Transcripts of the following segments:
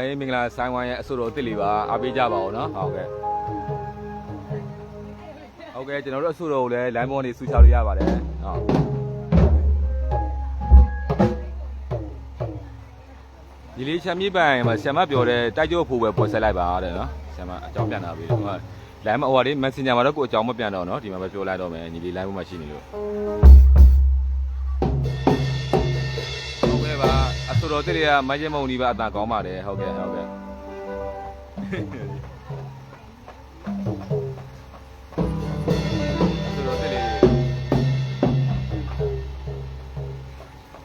ကဲ့ကျွန်တော်တို့အောင်ဒီပါရေးမင်္ဂလာဆိုင်ဝိုင်းရဲ့အဆိုတော်အစ်စ်လေးပါအားပေးကြပါဦးနော်ဟုတ်ကဲ့ဟုတ်ကဲ့ကျွန်တော်တို့အဆိုတော်ကိုလည်း line ပေါ်နေဆူချလို့ရပါတယ်ဟုတ်ဒီလေးချမ်းမြေပိုင်မှာဆ iam မပြောတဲ့တိုက်ကြို့ဖို့ပဲပေါ်ဆက်လိုက်ပါတဲ့နော်ဆ iam မအကြောင်းပြန်လာပြီဟုတ် line မဟိုဟာလေး messenger မှာတော့ကိုအကြောင်းမပြန်တော့နော်ဒီမှာပဲပြောလိုက်တော့မယ်ညီလေး line ပေါ်မှာရှိနေလို့ အဆိုတော်တစ်တွေကမိုင်းကျမုံဒီပါအတာကောင်းပါတယ်ဟုတ်ကဲ့ဟုတ်ကဲ့ ဆိုတော့တက်လေ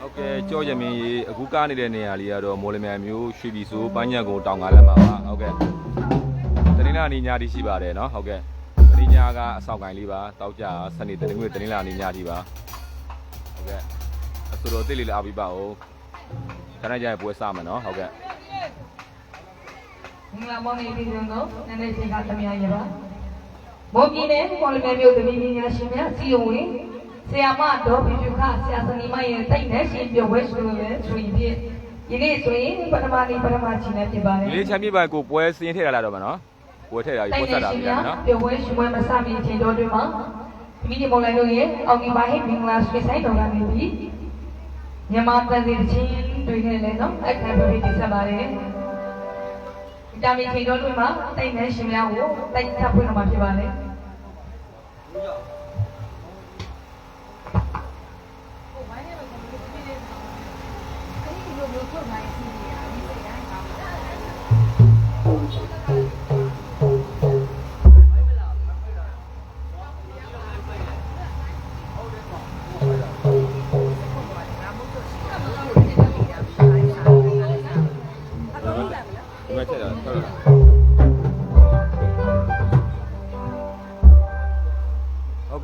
ဟုတ်ကဲ့ကြောရမင်းကြီးအခုကားနေတဲ့နေရာလေးကတော့မော်လမြိုင်မျိုးရွှေပြည်စိုးပန်းညံကိုတောင်ကားလက်မှာပါဟုတ်ကဲ့တနင်္လာနေ့ညတီရှိပါတယ်เนาะဟုတ်ကဲ့တနင်္ညကအဆောက်ကိုင်းလေးပါတောက်ကြစနေတနင်္ဂနွေတနင်္လာနေ့ညတီပါဟုတ်ကဲ့အဆိုတော့တက်လေးလာပြီးပါဦး ခဏကြာရင်ပွဲစမယ်နော်ဟုတ်ကဲ့မင်္ဂလာပေါင်းနေပြီကျွန်တော်နန္ဒရှင်ကသမယာရပါမော်ပြည်နယ်ပေါ်လနယ်မြို့တမီးညာရှင်များစီယုံဝင်ဆရာမဒေါ်ပြပြခဆရာစနီမရဲ့တိတ်နဲ့ရှင်ပြဝဲရှင်လဲချွေပြည့်ယနေ့ဆိုရင်ပထမနေ့ပထမချိန်နဲ့ဖြစ်ပါတယ်လေးချမ်းပြပါကိုပွဲစင်းထည့်လာတော့မယ်နော်ပွဲထည့်လာပြီးပွဲဆက်တာပြီနော်ပြပွဲရှင်ပွဲမစမီချိန်တော်တွင်မှာမိဒီမော်လိုင်တို့ရဲ့အောင်ဒီပါဟိမင်္ဂလာဆွေဆိုင်တော်ကနေပြီးမြန်မာတန်စီချင်း တွေ့ခဲ့လဲနော်အခါပြည့်ပြဆက်ပါတယ်ဗီတာမင်ခေတော်တွေမှာတိတ်နဲ့ရှင်များကိုတိုက်ချဖွင့်တော့မှာဖြစ်ပါလေဒီ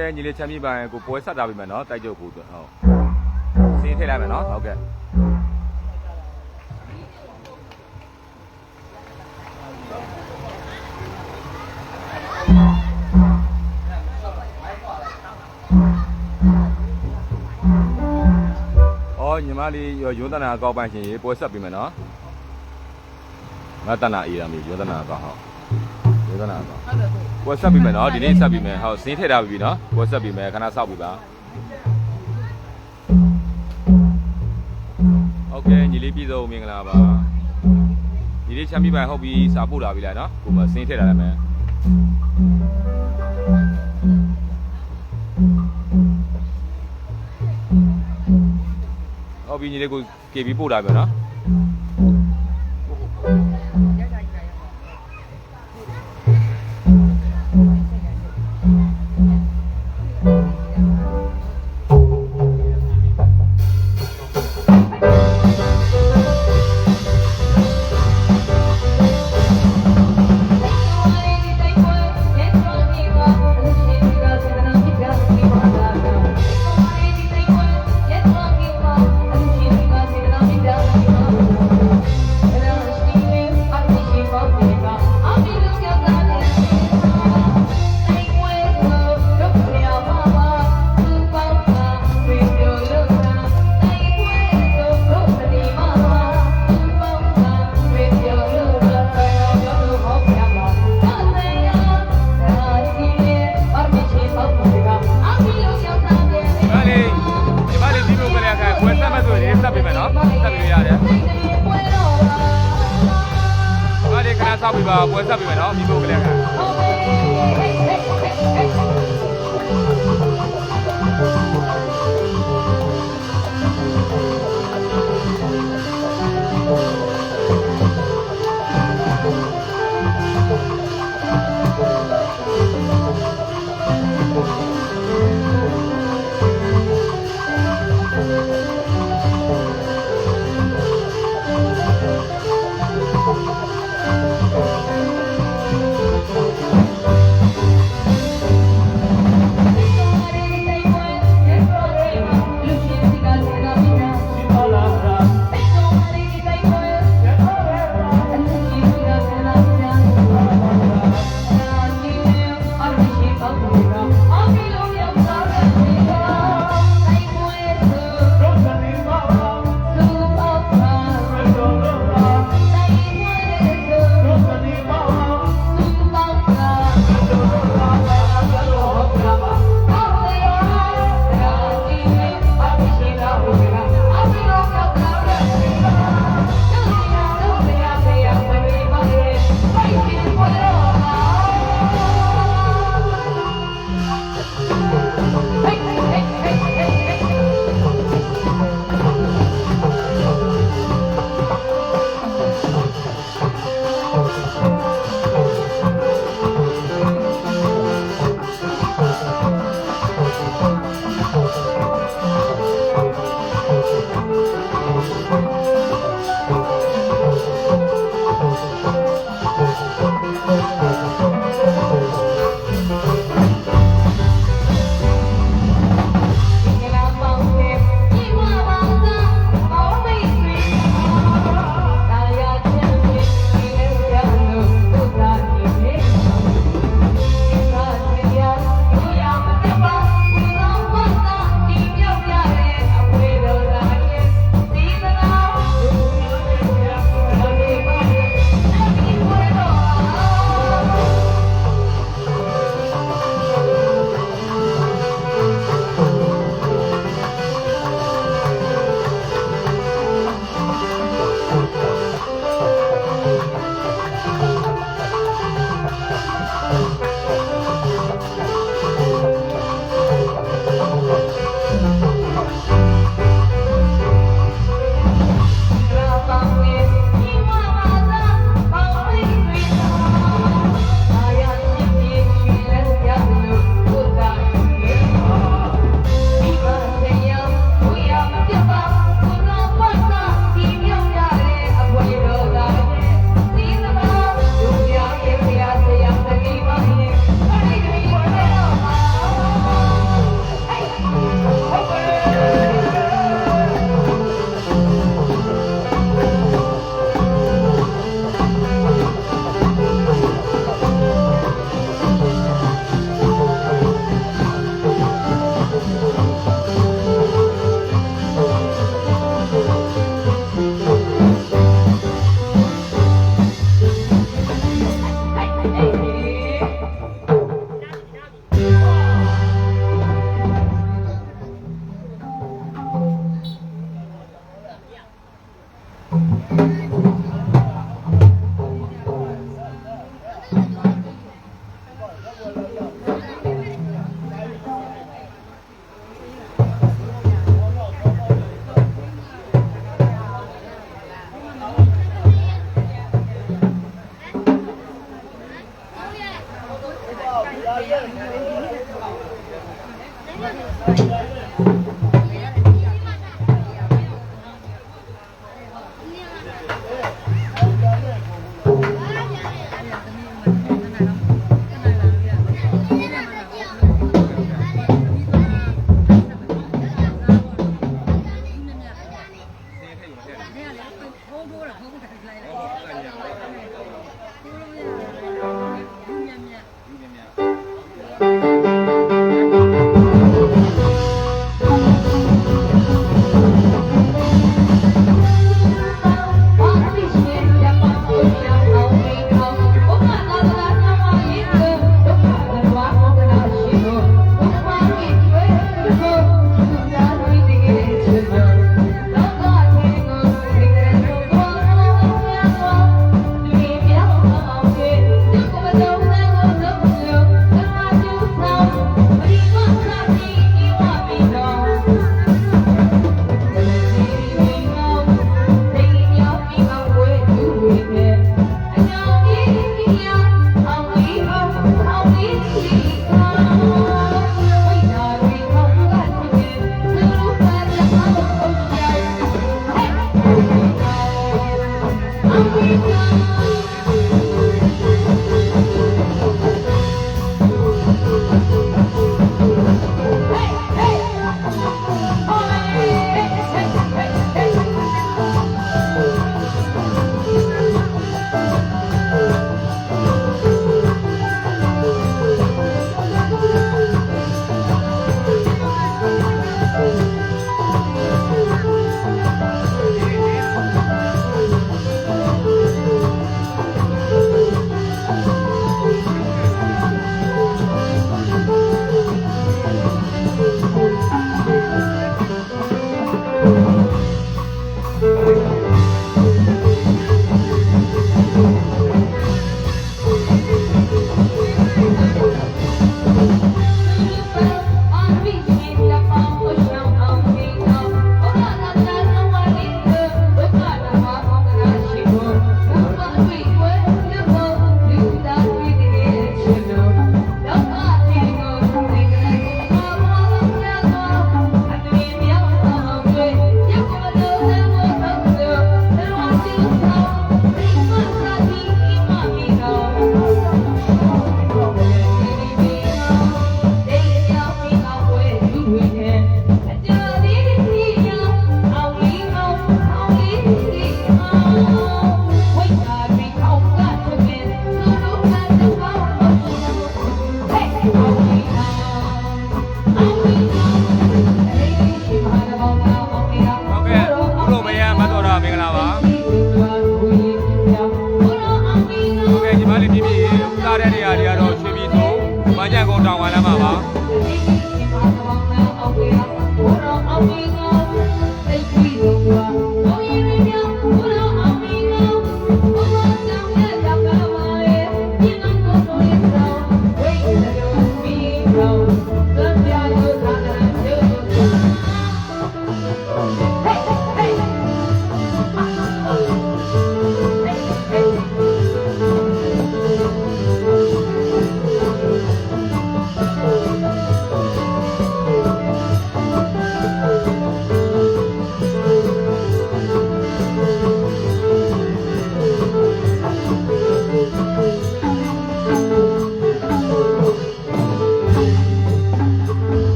ကဲ့ညီလေးချမ်းမြေပိုင်ကိုပွဲဆက်တာပြီမယ်နော်တိုက်ကြုတ်ဖို့အတွက်ဟုတ်စင်းထည့်လိုက်မယ်နော်ဟုတ်ကဲ့အော်ညီမလေးရောယွန်းတနာအကောက်ပိုင်ရှင်ရေပွဲဆက်ပြီမယ်နော်ငါတနာအေးရမီယွန်းတနာအကောက်ဟုတ် ယွန်းတနာအကောက်ပွဲဆက်ပြီမယ်နော်ဒီနေ့ဆက်ပြီမယ်ဟုတ်စင်းထည့်ထားပြီနော်ပွဲဆက်ပြီမယ်ခဏစောက်ပြီပါโอเคညီလေးပြည်စုံမင်္ဂလာပါညီလေးချမ်းမြေပိုင်ဟုတ်ပြီစာပို့လာပြီလားနော်ကိုမစင်းထည့်ထားလိုက်မယ်ဟုတ်ပြီညီလေးကို KB ပို့တာပဲနော်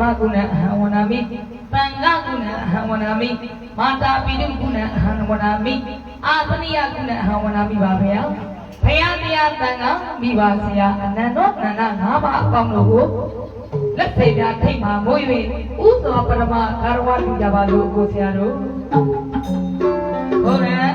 မကုဏအဟံဝနာမိသံဃကုဏအဟံဝနာမိမာတာပိတုကုဏအဟံဝနာမိအာသနိယကုဏအဟံဝနာမိပါဗျာဘုရားတရားသံဃမိပါဆရာအနန္တောသံဃငါးပါးအပေါင်းတို့ကိုလက်ထိပ်သာထိပ်မှာမိုး၍ဥသောပရမကာရဝတိကြပါလို့ကိုဆရာတို့ဟုတ်တယ်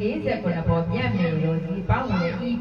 40 pour la première mélodie par le i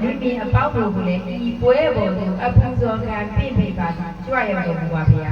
နိမိအပေါက်တို့ကိုလည်းဤပွဲပေါ်သို့အပူဇော်ခံပြင့်ပိပါကြွရတော်မူပါဗျာ